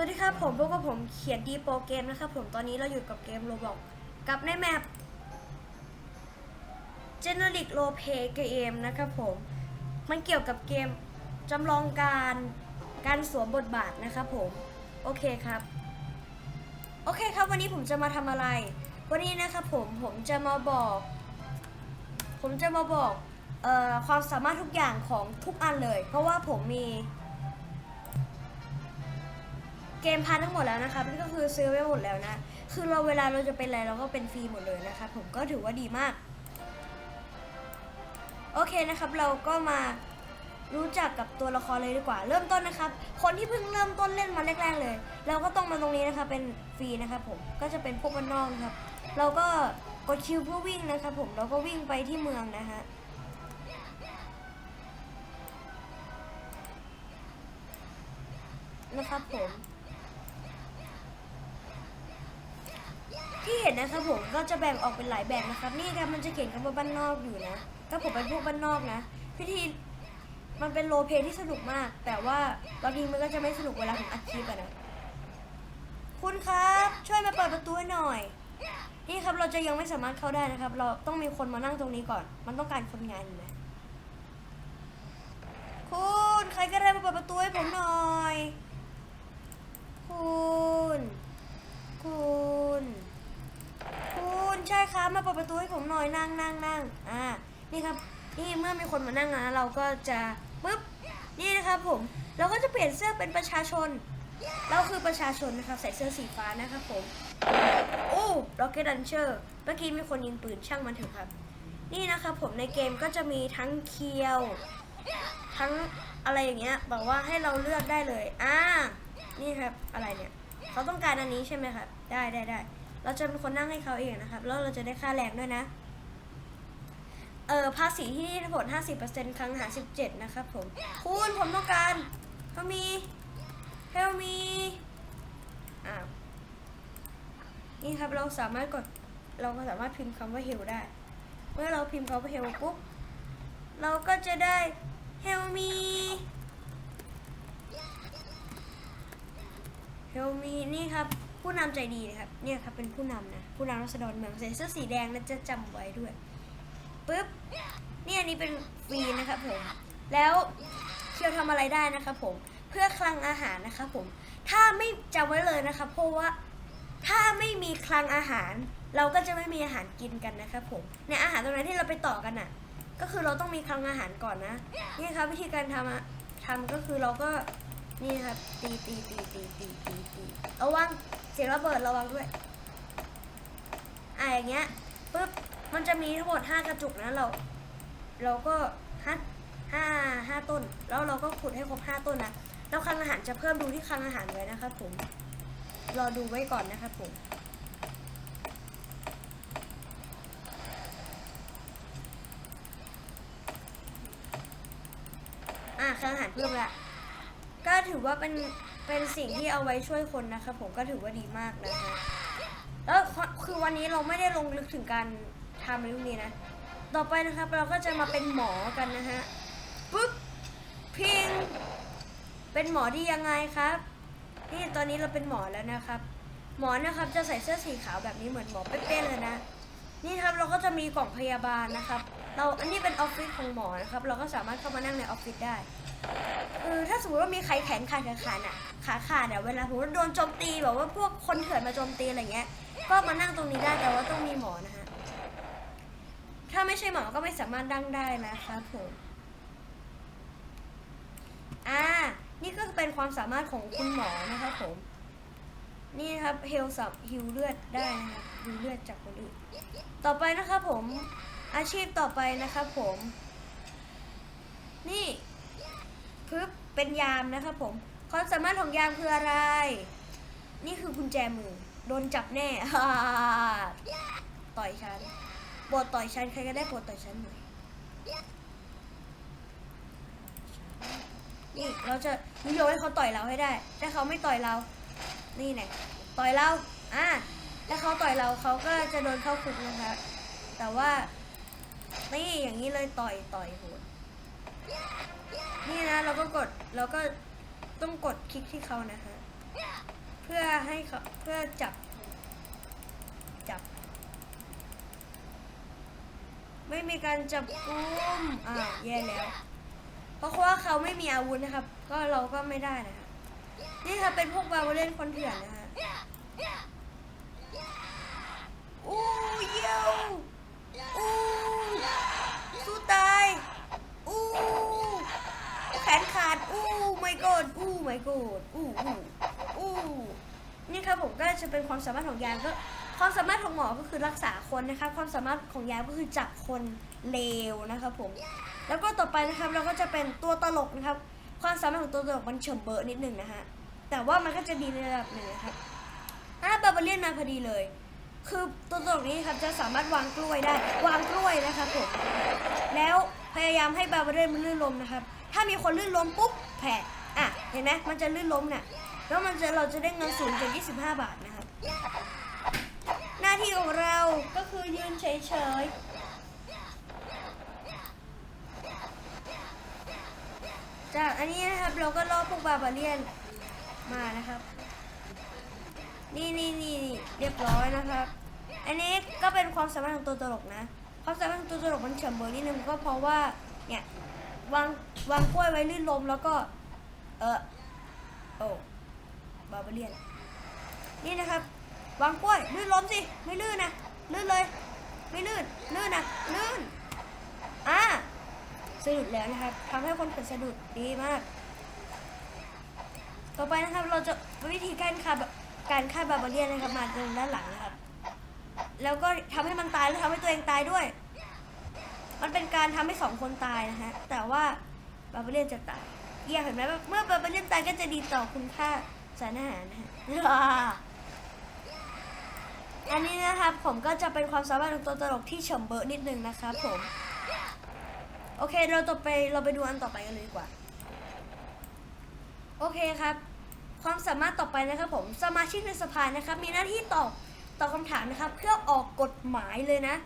วัสดีครับผมพวกกับผมเขียนดีโปรเกมนะครับผมตอนนี้เราอยู่กับเกมโรบอกกับในแมป Generic Role Play Game นะครับผม มันเกี่ยวกับเกมจำลองการการสวมบทบาทนะครับผม โอเคครับ โอเคครับวันนี้ผมจะมาทำอะไร วันนี้นะครับผมผมจะมาบอก ผมจะมาบอกออความสามารถทุกอย่างของทุกอันเลย เพราะว่าผมมี เกมพาร์ททั้งหมดแล้วนะครับนี่ก็คือซื้อไว้หมดแล้วนะ คือเราเวลาเราจะเป็นอะไรเราก็เป็นฟรีหมดเลยนะครับผมก็ถือว่าดีมาก โอเคนะครับเราก็มารู้จักกับตัวละครเลยดีกว่า เริ่มต้นนะครับ คนที่เพิ่งเริ่มต้นเล่นมาแรกๆเลย เราก็ต้องมาตรงนี้นะครับเป็นฟรีนะครับผมก็จะเป็นพวกบ้านนอกนะครับ เราก็กดคิวเพื่อวิ่งนะครับผมเราก็วิ่งไปที่เมืองนะฮะนะครับผม ที่เห็นนะครับผมก็จะแบ่งออกเป็นหลายแบบนะครับ นี่ครับมันจะเขียนคำว่าบ้านนอกอยู่นะก็ผมเป็นพวกบ้านนอกนะพิธีมันเป็นโรเพย์ที่สนุกมาก แต่ว่าบางทีมันก็จะไม่สนุกเวลาผมอัดคลิปอะนะคุณครับ ช่วยมาเปิดประตูให้หน่อย นี่ครับเราจะยังไม่สามารถเข้าได้นะครับ เราต้องมีคนมานั่งตรงนี้ก่อน มันต้องการคนงานอยู่นะคุณใครก็ได้มาเปิดประตูให้ผมหน่อย คุณ ครับ มาเปิดประตูให้ผมหน่อยนั่งนั่งนั่งอ่า นี่ครับ นี่เมื่อมีคนมานั่งนะเราก็จะปึ๊บ นี่นะครับผม เราก็จะเปลี่ยนเสื้อเป็นประชาชน เราคือประชาชนนะครับ ใส่เสื้อสีฟ้านะครับผม โอ้ล็อกเก็ตดันเชอร์ เมื่อกี้มีคนยิงปืนช่างมันเถอะครับ นี่นะครับผมในเกมก็จะมีทั้งเคียว ทั้งอะไรอย่างเงี้ย บอกว่าให้เราเลือกได้เลย อ่า นี่ครับ อะไรเนี่ย เขาต้องการอันนี้ใช่ไหมครับ ได้ได้ได้ เราจะเป็นคนนั่งให้เขาเองนะครับ แล้วเราจะได้ค่าแรงด้วยนะ เออภาษีที่ผล 50%ครั้งหาร17 นะครับผม คุณผมต้องการเขามีเฮลมีอ้าวนี่ครับเราสามารถกดเราก็สามารถพิมพ์คำว่าเฮลได้ เมื่อเราพิมพ์คำว่าเฮลปุ๊บ เราก็จะได้ Help me Help me นี่ครับ ผู้นำใจดีนะครับ เนี่ยครับเป็นผู้นำนะ ผู้นำรัษฎรเมืองใส่เสื้อสีแดงนะจะจำไว้ด้วยปึ๊บเนี่อันนี้เป็นฟรีนะครับผม แล้วเคียวทำอะไรได้นะครับผม เพื่อคลังอาหารนะครับผม ถ้าไม่จำไว้เลยนะครับเพราะว่าถ้าไม่มีคลังอาหาร เราก็จะไม่มีอาหารกินกันนะครับผมเนี่ยอาหารตรงนั้นที่เราไปต่อกันน่ะ ก็คือเราต้องมีคลังอาหารก่อนนะ นี่ครับวิธีการทำอะทำก็คือเราก็นี่ครับตีตีตีตีตีตีตีระวัง สียงระเบิดระวังด้วยอะอย่างเงี้ยปุ๊บมันจะมีทั้งหมดห้ากระจุกนะเรา เราก็ห้าห้าห้าต้น แล้วเราก็ขุดให้ครบห้าต้นนะแล้วคลังอาหารจะเพิ่มดูที่คลังอาหารไว้นะครับผมรอดูไว้ก่อนนะครับผมอะคลังอาหารเพิ่มละก็ถือว่าเป็น เป็นสิ่งที่เอาไว้ช่วยคนนะครับผมก็ถือว่าดีมากนะคะแล้วคือวันนี้เราไม่ได้ลงลึกถึงการทำเรื่องนี้นะ ต่อไปนะครับเราก็จะมาเป็นหมอกันนะฮะปุ๊บพิงเป็นหมอดียังไงครับ นี่ตอนนี้เราเป็นหมอแล้วนะครับ หมอนะครับจะใส่เสื้อสีขาวแบบนี้เหมือนหมอเป๊ะๆเลยนะ นี่ครับเราก็จะมีกล่องพยาบาลนะครับ เราอันนี้เป็นออฟฟิศของหมอนะครับ เราก็สามารถเข้ามานั่งในออฟฟิศได้คือถ้าสมมติว่ามีใครแขนขาดขาขาดอะขาขาดอะเวลาสมโดนโจมตีแบบว่าพวกคนเถื่อนมาโจมตีอะไรเงี้ย ก็มานั่งตรงนี้ได้แต่ว่าต้องมีหมอนะฮะถ้าไม่ใช่หมอก็ไม่สามารถนั่งได้นะครับผมอ่านี่ก็เป็นความสามารถของคุณหมอนะครับผม นี่ครับเฮลสับฮิวเลือดได้นะครับฮิวเลือดจากคนอื่น ต่อไปนะครับผม อาชีพต่อไปนะครับผม นี่พึบเป็นยามนะครับผมความสามารถของยามคืออะไร นี่คือกุญแจมือ โดนจับแน่ต่อยฉันปรดต่อยฉันใครก็ได้ปรดต่อยฉันหน่อยนี่เราจะนิยมให้เขาต่อยเราให้ได้ ถ้าเขาไม่ต่อยเรา นี่แน่ต่อยเรา อะถ้าเขาต่อยเราเขาก็จะโดนเข้าคุกนะคะ แต่ว่า นี่อย่างนี้เลยต่อยต่อยโหดนี่นะเราก็กดเราก็ต้องกดคลิกที่เขานะคะเพื่อให้เขาเพื่อจับ จับ ไม่มีการจับกุมอ่าแย่แล้วเพราะว่าเขาไม่มีอาวุธนะครับ ก็เราก็ไม่ได้นะครับนี่ครับเป็นพวกบาวเล่นคนเถื่อนนะฮะ ความสามารถของยามก็ความสามารถของหมอก็คือรักษาคนนะครับความสามารถของยามก็คือจับคนเลวนะครับผมแล้วก็ต่อไปนะครับเราก็จะเป็นตัวตลกนะครับ ความสามารถของตัวตลกมันเฉมเบอะนิดหนึ่งนะฮะแต่ว่ามันก็จะดีในระดับหนึ่งนะครับอ่าบาบาเลียนมาพอดีเลย คือตัวตลกนี้ครับจะสามารถวางกล้วยได้ วางกล้วยนะครับผมแล้วพยายามให้บาบาเลียนมันลื่นล้มนะครับ ถ้ามีคนลื่นล้มปุ๊บแผ่อะเห็นไหมมันจะลื่นล้มเนี่ยแล้วมันจะเราจะได้เงินสูงถึง25 บาทนะครับ หน้าที่ของเราก็คือยืนเฉยๆ จากอันนี้นะครับเราก็ล่อพวกบาบาเลียนมานะครับ นี่นี่นี่เรียบร้อยนะครับ อันนี้ก็เป็นความสามารถของตัวตลกนะความสามารถของตัวตลกมันเฉมเบอร์นิดนึงก็เพราะว่าเนี่ยวางวางกล้วยไว้ลื่นลมแล้วก็ เออโอ้บาบาเลียน นี่นะครับ วางกล้วยลื่นล้มสิ ไม่ลื่นนะ ลื่นเลย ไม่ลื่น ลื่นนะ ลื่น อ่าสะดุดแล้วนะครับทำให้คนเกิดสะดุดดีมาก ต่อไปนะครับ เราจะวิธีการฆ่าแบการฆ่าบาบาเลียนนะครับ มาตรงด้านหลังนะครับ แล้วก็ทำให้มันตายแล้วทำให้ตัวเองตายด้วย มันเป็นการทำให้สองคนตายนะฮะ แต่ว่าบาบาเลียนจะตายเยี่ยเห็นไหมเมื่อบาบาเลียนตายก็จะดีต่อคุณค่าสารอาหารนะฮะ อันนี้นะครับผมก็จะเป็นความสามารถของตัวตลกที่เฉมเบอะนิดนึงนะครับผมโอเคเราต่อไปเราไปดูอันต่อไปกันเลยดีกว่า โอเคครับ ความสามารถต่อไปนะครับผมสมาชิกในสภานะครับ มีหน้าที่ตอบตอบคำถามนะครับ เพื่อออกกฎหมายเลยนะ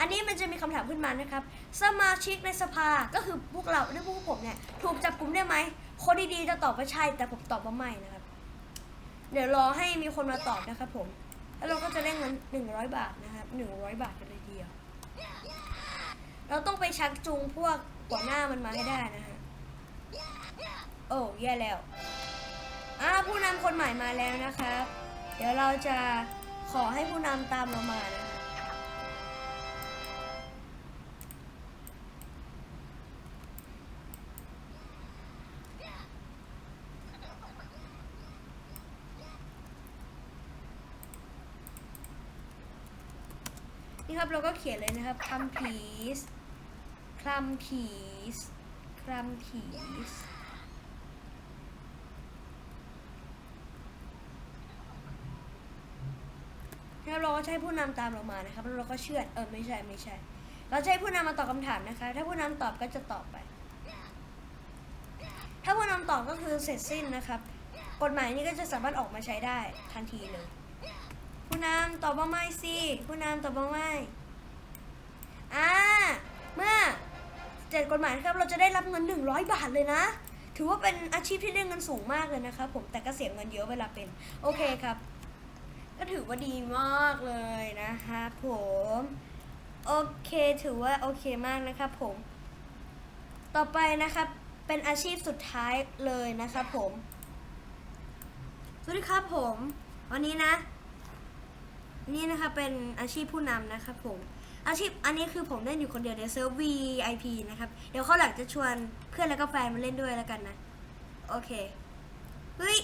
อันนี้มันจะมีคำถามขึ้นมานะครับ สมาชิกในสภาก็คือพวกเราหรือพวกผมเนี่ยถูกจับกลุ่มได้ไหมคนดีๆจะตอบว่าใช่แต่ผมตอบว่าไม่นะครับ เดี๋ยวรอให้มีคนมาตอบนะครับผม แล้วเราก็จะได้เงินหนึ่งร้อยบาทนะครับหนึ่งร้อยบาทกันเลยทีเดียว เราต้องไปชักจูงพวกหัวหน้ามันมาให้ได้นะฮะ โอ้แย่แล้วอ่าผู้นำคนใหม่มาแล้วนะครับ เดี๋ยวเราจะขอให้ผู้นำตามเรามานะฮะ เราก็เขียนเลยนะครับคัมพีสคัมพีสคัมพีสแล้วเราก็ใช้ผู้นำตามเรามานะครับแล้วเราก็เชื่อเออไม่ใช่ไม่ใช่ เราใช้ผู้นำมาตอบคำถามนะคะ ถ้าผู้นำตอบก็จะตอบไป ถ้าผู้นำตอบก็คือเสร็จสิ้นนะครับ กฎหมายนี้ก็จะสามารถออกมาใช้ได้ทันทีเลย ผู้นำตอบว่าไม่สิผู้นำตอบว่าไม่ อ่าเมื่อเจ็ดกฎหมายครับเราจะได้รับเงิน 100 บาทเลยนะ ถือว่าเป็นอาชีพที่ได้เงินสูงมากเลยนะครับผมแต่ก็เสียเงินเยอะเวลาเป็นโอเคครับ ก็ถือว่าดีมากเลยนะคะผมโอเคถือว่าโอเคมากนะครับผม ต่อไปนะครับเป็นอาชีพสุดท้ายเลยนะครับผม สวัสดีครับผม วันนี้นะ นี่นะคะเป็นอาชีพผู้นำนะครับผม อาชีพอันนี้คือผมเล่นอยู่คนเดียวในเซิร์ฟ VIP นะครับ เดี๋ยวเขาหลังจะชวนเพื่อนแล้วก็แฟนมาเล่นด้วยแล้วกันนะ โอเค เฮ้ย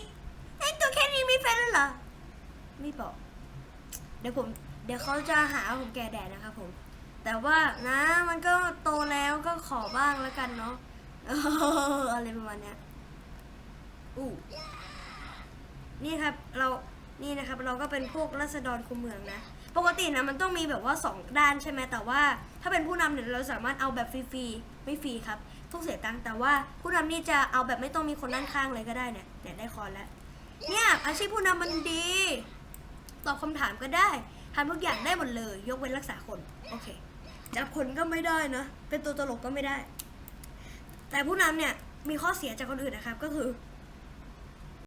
ไอตัวแค่นี้มีแฟนแล้วเหรอ ไม่บอก เดี๋ยวผม เดี๋ยวเขาจะหาผมแก่แดดนะครับผม แต่ว่านะมันก็โตแล้วก็ขอบ้างแล้วกันเนาะอออะไรประมาณเนี้ยอู้นี่ครับเรา นี่นะครับ เราก็เป็นพวกรัษฎรคุมเมืองนะ ปกตินะมันต้องมีแบบว่าสองด้านใช่ไหมแต่ว่า ถ้าเป็นผู้นำเนี่ยเราสามารถเอาแบบฟรีๆไม่ฟรีครับต้องเสียตังค์แต่ว่าผู้นำนี่จะเอาแบบไม่ต้องมีคนด้านข้างเลยก็ได้เนี่ยเนี่ยได้คอนแล้วเนี่ยอาชีพผู้นำมันดี ตอบคำถามก็ได้ทำทุกอย่างได้หมดเลย ยกเว้นรักษาคนโอเคจับคนก็ไม่ได้นะเป็นตัวตลกก็ไม่ได้ แต่ผู้นำเนี่ยมีข้อเสียจากคนอื่นนะครับก็คือ